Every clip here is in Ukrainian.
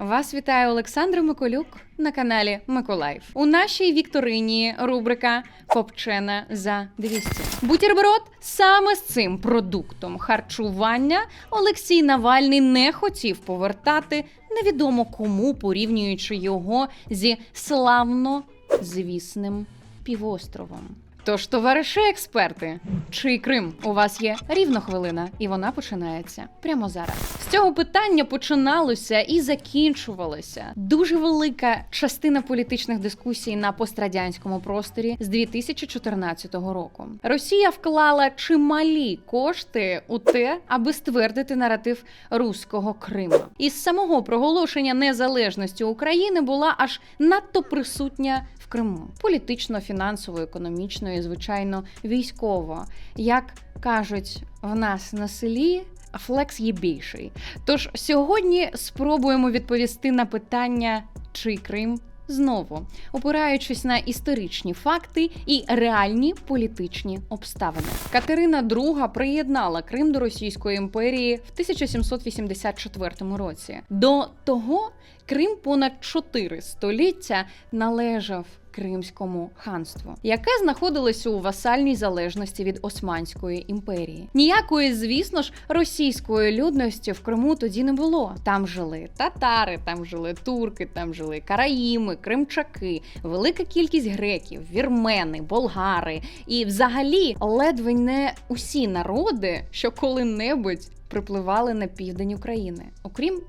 Вас вітає Олександр Миколюк на каналі Миколаїв. У нашій вікторині рубрика Копчена за 200. Бутерброд саме з цим продуктом харчування Олексій Навальний не хотів повертати невідомо кому, порівнюючи його зі славно звісним півостровом. Тож, товариші експерти, чий Крим у вас є рівно хвилина, і вона починається прямо зараз. З цього питання починалося і закінчувалося дуже велика частина політичних дискусій на пострадянському просторі з 2014 року. Росія вклала чималі кошти у те, аби ствердити наратив руського Крима. Із самого проголошення незалежності України була аж надто присутня Криму політично, фінансово, економічно і звичайно військово. Як кажуть в нас на селі. Флекс є більший. Тож сьогодні спробуємо відповісти на питання, чи Крим знову, опираючись на історичні факти і реальні політичні обставини. Катерина II приєднала Крим до Російської імперії в 1784 році. До того Крим понад чотири століття належав Кримському ханству, яке знаходилося у васальній залежності від Османської імперії. Ніякої, звісно ж, російської людності в Криму тоді не було. Там жили татари, там жили турки, там жили караїми, кримчаки, велика кількість греків, вірмени, болгари і, взагалі, ледве не усі народи, що коли-небудь припливали на південь України, окрім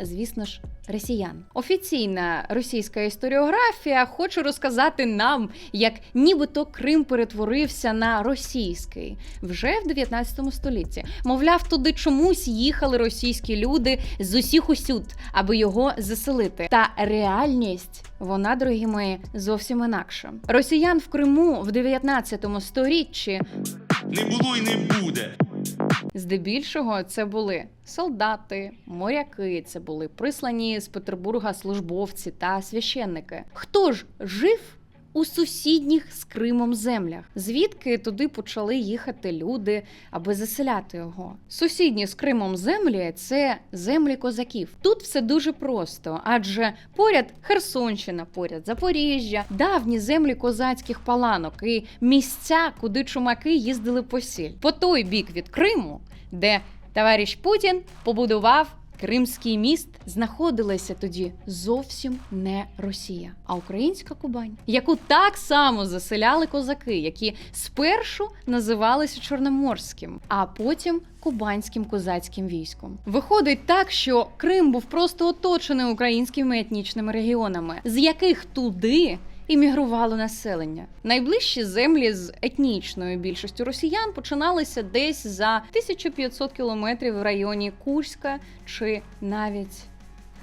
звісно ж, росіян. Офіційна російська історіографія хоче розказати нам, як нібито Крим перетворився на російський вже в 19 столітті. Мовляв, туди чомусь їхали російські люди з усіх усюд, аби його заселити. Та реальність. Вона, дорогі мої, зовсім інакша. Росіян в Криму в 19 сторіччі Не було і не буде. Здебільшого це були солдати, моряки, це були прислані з Петербурга службовці та священники. Хто ж жив? У сусідніх з Кримом землях, звідки туди почали їхати люди, аби заселяти його. Сусідні з Кримом землі це землі козаків. Тут все дуже просто, адже поряд Херсонщина, поряд Запоріжжя, давні землі козацьких паланок і місця, куди чумаки їздили по сіль. По той бік від Криму, де товариш Путін побудував. Кримський міст знаходилася тоді зовсім не Росія, а українська Кубань, яку так само заселяли козаки, які спершу називалися Чорноморським, а потім кубанським козацьким військом. Виходить так, що Крим був просто оточений українськими етнічними регіонами, з яких туди іммігрувало населення. Найближчі землі з етнічною більшістю росіян починалися десь за 1500 кілометрів в районі Курська чи навіть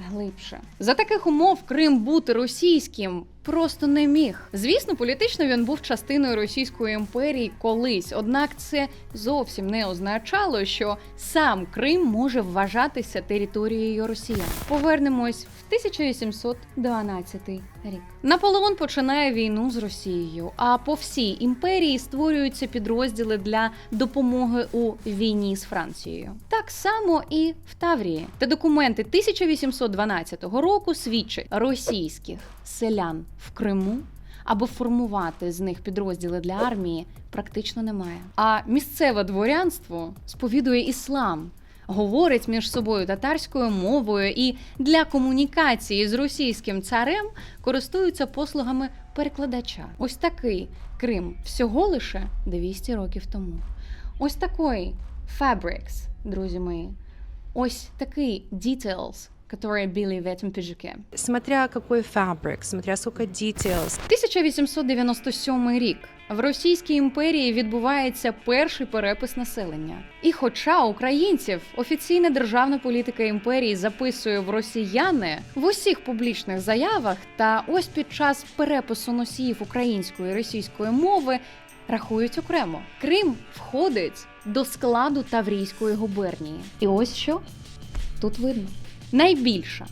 глибше. За таких умов Крим бути російським просто не міг. Звісно, політично він був частиною Російської імперії колись, однак це зовсім не означало, що сам Крим може вважатися територією росіян. Повернемось в 1812 рік. Наполеон починає війну з Росією, а по всій імперії створюються підрозділи для допомоги у війні з Францією. Так само і в Таврії. Та документи 1812 року свідчать російських селян в Криму. Аби формувати з них підрозділи для армії, практично немає. А місцеве дворянство сповідує іслам, говорить між собою татарською мовою і для комунікації з російським царем користуються послугами перекладача. Ось такий Крим всього лише 200 років тому. Ось такий Fabrics, друзі мої. Ось такий Details, которые были в этом пиджаке. Смотря какой фабрик, смотря сколько details. 1897 рік в Російській імперії відбувається перший перепис населення. І хоча українців офіційна державна політика імперії записує в росіяни в усіх публічних заявах, та ось під час перепису носіїв української і російської мови рахують окремо. Крим входить до складу Таврійської губернії. І ось що тут видно: найбільша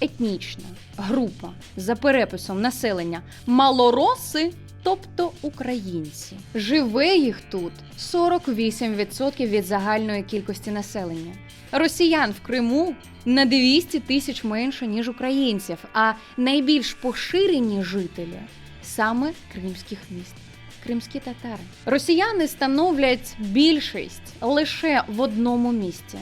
етнічна група за переписом населення малороси тобто українці. Живе їх тут 48% від загальної кількості населення. Росіян в Криму на 200 тисяч менше, ніж українців, а найбільш поширені жителі саме кримських міст. Кримські татари. Росіяни становлять більшість лише в одному місті.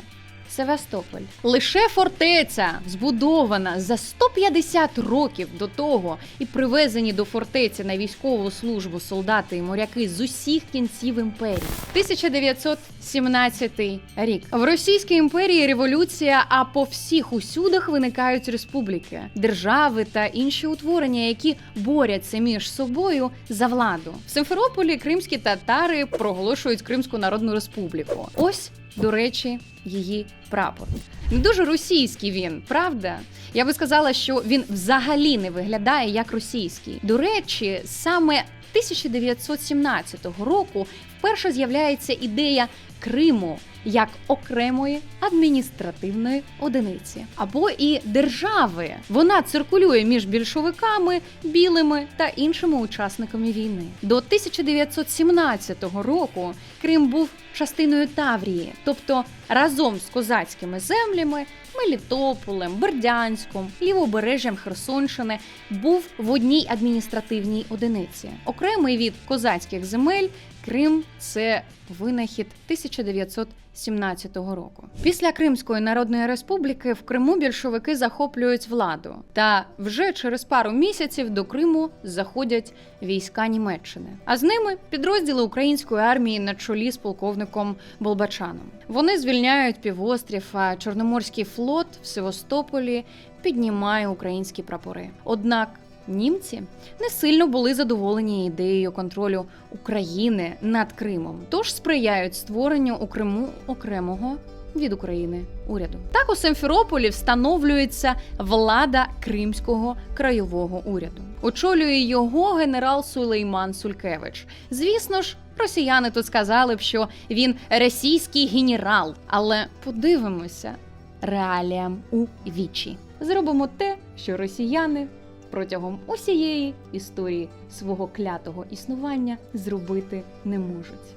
Севастополь. Лише фортеця, збудована за 150 років до того, і привезені до фортеці на військову службу солдати і моряки з усіх кінців імперії. 1917 рік. В Російській імперії революція, а по всіх усюдах виникають республіки, держави та інші утворення, які борються між собою за владу. В Симферополі кримські татари проголошують Кримську Народну Республіку. Ось, до речі, її прапор. Не дуже російський він, правда? Я би сказала, що він взагалі не виглядає як російський. До речі, саме 1917 року вперше з'являється ідея Криму як окремої адміністративної одиниці або і держави. Вона циркулює між більшовиками, білими та іншими учасниками війни. До 1917 року Крим був частиною Таврії, тобто разом з козацькими землями, Мелітополем, Бердянськом, лівобережжям Херсонщини був в одній адміністративній одиниці. Окремий від козацьких земель Крим це винахід 1917 року. Після Кримської Народної Республіки в Криму більшовики захоплюють владу. Та вже через пару місяців до Криму заходять війська Німеччини. А з ними підрозділи української армії на чолі з полковником Болбачаном. Вони звільняють півострів, а Чорноморський флот в Севастополі піднімає українські прапори. Однак Німці не сильно були задоволені ідеєю контролю України над Кримом, тож сприяють створенню у Криму окремого від України уряду. Так у Симферополі встановлюється влада Кримського краєвого уряду. Очолює його генерал Сулейман Сулькевич. Звісно ж, росіяни тут сказали б, що він російський генерал, але подивимося реаліям у вічі. Зробимо те, що росіяни протягом усієї історії свого клятого існування зробити не можуть.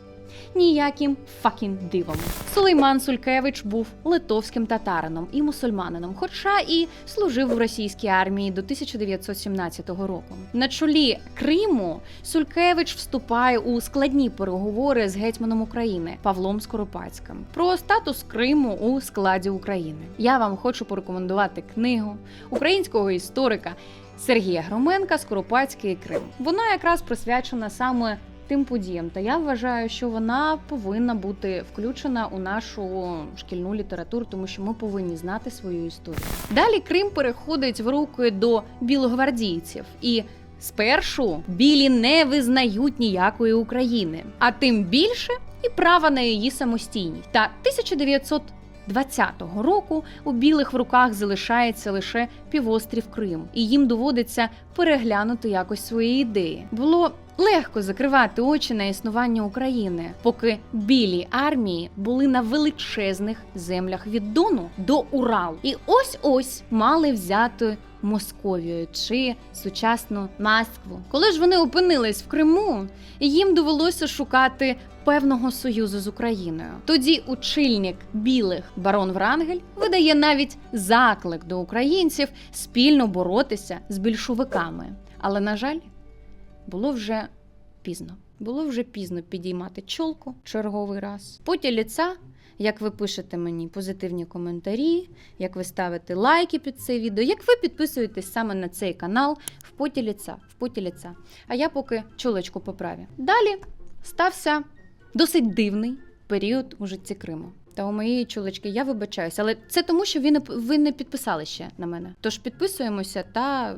Ніяким факін дивом. Сулейман Сулькевич був литовським татарином і мусульманином, хоча і служив у російській армії до 1917 року. На чолі Криму Сулькевич вступає у складні переговори з гетьманом України Павлом Скоропадським про статус Криму у складі України. Я вам хочу порекомендувати книгу українського історика Сергія Громенка Скоропадський Крим. Вона якраз присвячена саме тим подіям. Та я вважаю, що вона повинна бути включена у нашу шкільну літературу, тому що ми повинні знати свою історію. Далі Крим переходить в руки до білогвардійців і. Спершу білі не визнають ніякої України, а тим більше і права на її самостійність. Та 1920 року у білих в руках залишається лише півострів Крим, і їм доводиться переглянути якось свої ідеї. Було легко закривати очі на існування України, поки білі армії були на величезних землях від Дону до Уралу. І ось ось мали взяти Московію чи сучасну Москву. Коли ж вони опинились в Криму, їм довелося шукати певного союзу з Україною. Тоді очільник білих барон Врангель видає навіть заклик до українців спільно боротися з більшовиками. Але на жаль, було вже пізно. Було вже пізно підіймати чолку черговий раз. Поті ліца, як ви пишете мені позитивні коментарі, як ви ставите лайки під це відео, як ви підписуєтесь саме на цей канал в поті ліца, в поті ліца. А я поки чолочку поправлю. Далі стався досить дивний період у житті Криму. Та у моєї чолочки я вибачаюся, але це тому, що ви не, ви не підписали ще на мене. Тож підписуємося, та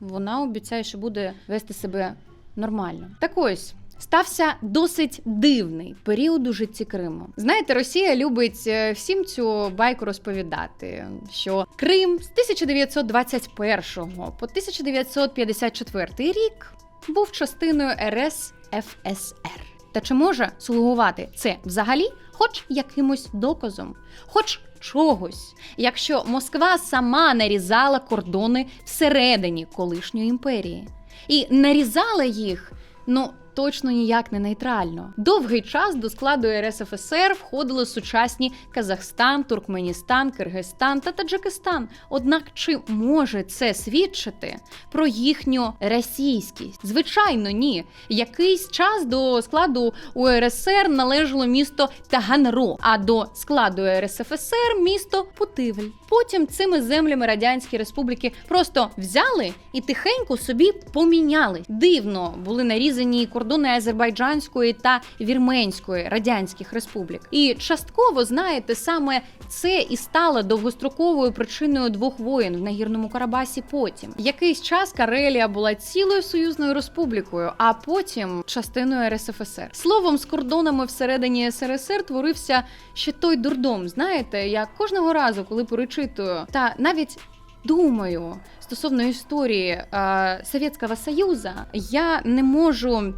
вона обіцяє, що буде вести себе нормально. Так ось. Стався досить дивний період у житті Криму. Знаєте, Росія любить е, всім цю байку розповідати, що Крим з 1921 по 1954 рік був частиною РСФСР. Та чи може слугувати це взагалі хоч якимось доказом, хоч чогось, якщо Москва сама нарізала кордони всередині колишньої імперії? І нарізала їх Ну, точно ніяк не нейтрально. Довгий час до складу РСФСР входили сучасні Казахстан, Туркменістан, Киргизстан та Таджикистан. Однак чи може це свідчити про їхню російськість? Звичайно, ні. Якийсь час до складу УРСР належало місто Таганро, а до складу РСФСР місто Путивль. Потім цими землями радянські республіки просто взяли і тихенько собі поміняли. Дивно були нарізані кордони Азербайджанської та Вірменської радянських республік. І частково знаєте, саме це і стало довгостроковою причиною двох воєн в нагірному Карабасі. Потім якийсь час Карелія була цілою союзною республікою, а потім частиною РСФСР. Словом, з кордонами всередині СРСР творився ще той дурдом. Знаєте, я кожного разу, коли перечитую, та навіть думаю стосовно історії е, Совєтського Союзу, я не можу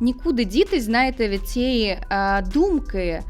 нікуди дітись, знаєте, від цієї е, думки.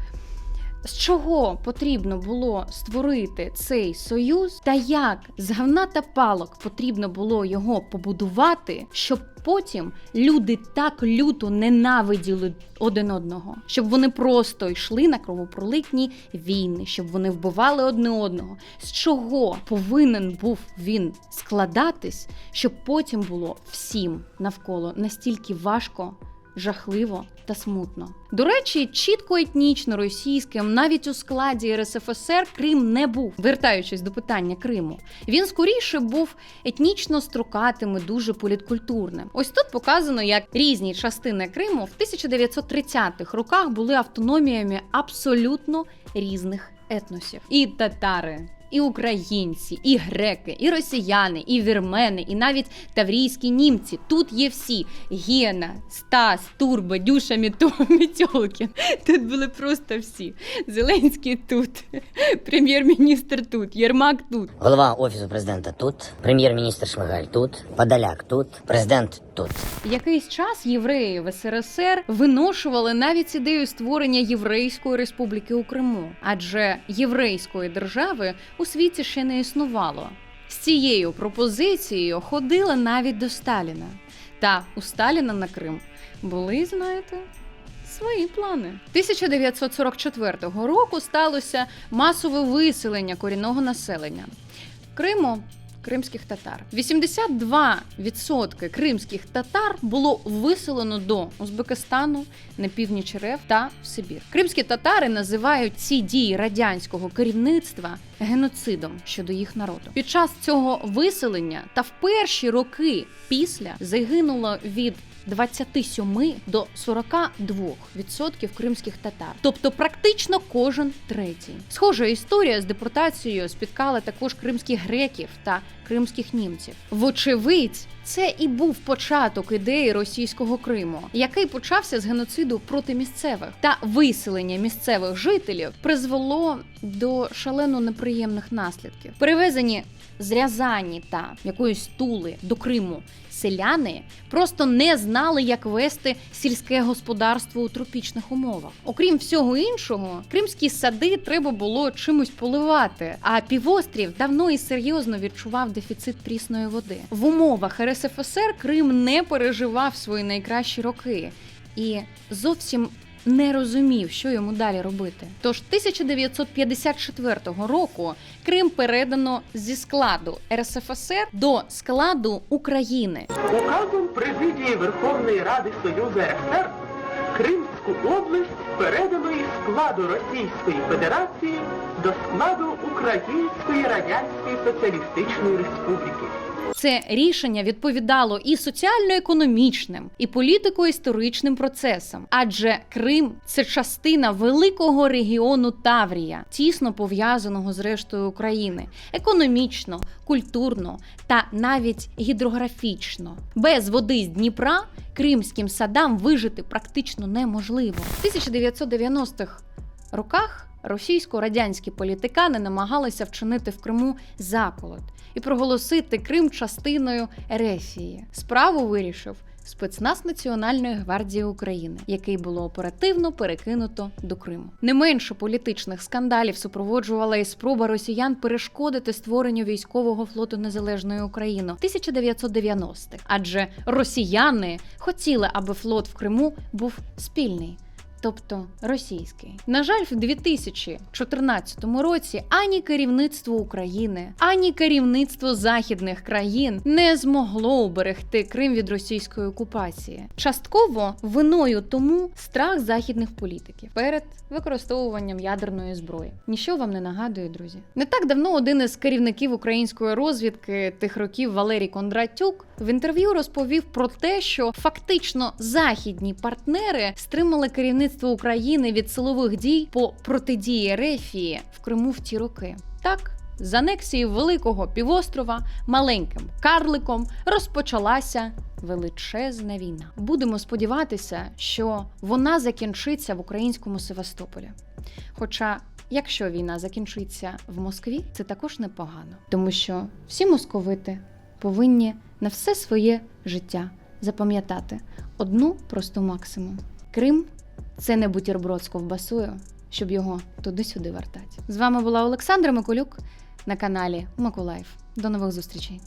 З чого потрібно було створити цей союз, та як з говна та палок потрібно було його побудувати, щоб потім люди так люто ненавиділи один одного, щоб вони просто йшли на кровопролитні війни, щоб вони вбивали одне одного. З чого повинен був він складатись, щоб потім було всім навколо настільки важко жахливо та смутно. До речі, чітко етнічно російським, навіть у складі РСФСР Крим не був. Вертаючись до питання Криму, він скоріше був етнічно строкатим і дуже політкультурним. Ось тут показано, як різні частини Криму в 1930-х роках були автономіями абсолютно різних етносів. І татари. І українці, і греки, і росіяни, і вірмени, і навіть таврійські німці. Тут є всі: Гена, Стас, Турбо, Дюша, Міто, Мітьолкін. Тут були просто всі. Зеленський тут, прем'єр-міністр тут, Єрмак тут. Голова офісу президента тут, прем'єр-міністр Шмигаль тут, Подоляк тут, президент тут. Якийсь час євреї в СРСР виношували навіть ідею створення Єврейської республіки у Криму, адже єврейської держави у світі ще не існувало. З цією пропозицією ходили навіть до Сталіна. Та у Сталіна на Крим були, знаєте, свої плани. 1944 року сталося масове виселення корінного населення Криму. Кримських татар 82% кримських татар було виселено до Узбекистану на північ РФ та в Сибір. Кримські татари називають ці дії радянського керівництва геноцидом щодо їх народу. Під час цього виселення та в перші роки після загинуло від 27 до 42% відсотків кримських татар, тобто практично кожен третій. Схожа історія з депортацією спіткала також кримських греків та кримських німців. Вочевидь, це і був початок ідеї російського Криму, який почався з геноциду проти місцевих та виселення місцевих жителів призвело до шалено неприємних наслідків. Перевезені з Рязані та якоїсь тули до Криму селяни просто не знали, як вести сільське господарство у тропічних умовах. Окрім всього іншого, кримські сади треба було чимось поливати. А півострів давно і серйозно відчував дефіцит прісної води. В умовах РСФСР Крим не переживав свої найкращі роки і зовсім. Не розумів, що йому далі робити. Тож 1954 року Крим передано зі складу РСФСР до складу України. Указом президії Верховної Ради Союзу РСР Кримську область передано із складу Російської Федерації до складу Української Радянської Соціалістичної Республіки. Це рішення відповідало і соціально-економічним, і політико-історичним процесам, адже Крим це частина великого регіону Таврія, тісно пов'язаного з рештою України, економічно, культурно та навіть гідрографічно. Без води з Дніпра кримським садам вижити практично неможливо. В 1990-х роках російсько-радянські політикани намагалися вчинити в Криму заколот і проголосити Крим частиною Ерефії. Справу вирішив спецназ Національної гвардії України, який було оперативно перекинуто до Криму. Не менше політичних скандалів супроводжувала і спроба росіян перешкодити створенню військового флоту незалежної України в 1990-х. Адже росіяни хотіли, аби флот в Криму був спільний. Тобто російський. На жаль, в 2014 році ані керівництво України, ані керівництво західних країн не змогло уберегти Крим від російської окупації. Частково виною тому страх західних політиків перед використовуванням ядерної зброї. Ніщо вам не нагадує, друзі. Не так давно один із керівників української розвідки тих років Валерій Кондратюк в інтерв'ю розповів про те, що фактично західні партнери стримали керівництво України від силових дій по протидії Рефії в Криму в ті роки. Так. З анексії великого півострова маленьким карликом розпочалася величезна війна. Будемо сподіватися, що вона закінчиться в українському Севастополі. Хоча, якщо війна закінчиться в Москві, це також непогано, тому що всі московити повинні на все своє життя запам'ятати одну просту максимум: Крим це не бутерброд з ковбасою, щоб його туди-сюди вертати. З вами була Олександра Миколюк на каналі Миколаїв. До нових зустрічей!